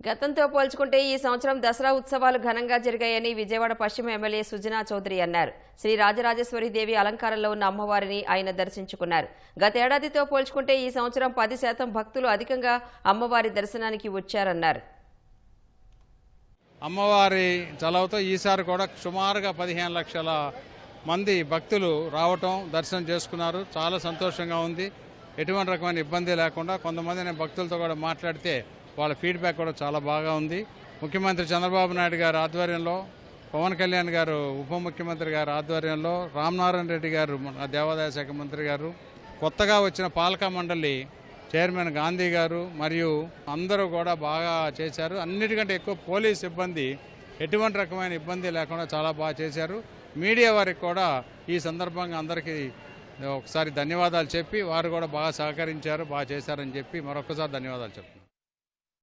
గతంతో పోల్చుకుంటే ఈ సంవత్సరం దసరా ఉత్సవాలు ఘనంగా జరిగాయని విజయవాడ పశ్చిమ ఎమ్మెల్యే సుజనా చౌదరి అన్నారు. శ్రీ రాజరాజేశ్వరి దేవి అలంకారంలో ఉన్న అమ్మవారిని ఆయన దర్శించుకున్నారు. గతేడాదితో పోల్చుకుంటే ఈ సంవత్సరం పది శాతం భక్తులు అధికంగా అమ్మవారి దర్శనానికి వచ్చారన్నారు. అమ్మవారి చలవతో ఈసారి కూడా సుమారుగా పదిహేను లక్షల మంది భక్తులు రావటం దర్శనం చేసుకున్నారు. చాలా సంతోషంగా ఉంది. ఎటువంటి రకమైన ఇబ్బంది లేకుండా కొంతమంది నేను భక్తులతో కూడా మాట్లాడితే వాళ్ళ ఫీడ్బ్యాక్ కూడా చాలా బాగా ఉంది. ముఖ్యమంత్రి చంద్రబాబు నాయుడు గారు ఆధ్వర్యంలో పవన్ కళ్యాణ్ గారు ఉప ముఖ్యమంత్రి గారు ఆధ్వర్యంలో రామనారాయణ రెడ్డి గారు దేవాదాయ శాఖ మంత్రి గారు కొత్తగా వచ్చిన పాలకా మండలి చైర్మన్ గాంధీ గారు మరియు అందరూ కూడా బాగా చేశారు. అన్నిటికంటే ఎక్కువ పోలీస్ సిబ్బంది ఎటువంటి రకమైన ఇబ్బంది లేకుండా చాలా బాగా చేశారు. మీడియా వారికి కూడా ఈ సందర్భంగా అందరికీ ఒకసారి ధన్యవాదాలు చెప్పి వారు కూడా బాగా సహకరించారు బాగా చేశారని చెప్పి మరొకసారి ధన్యవాదాలు చెప్తున్నారు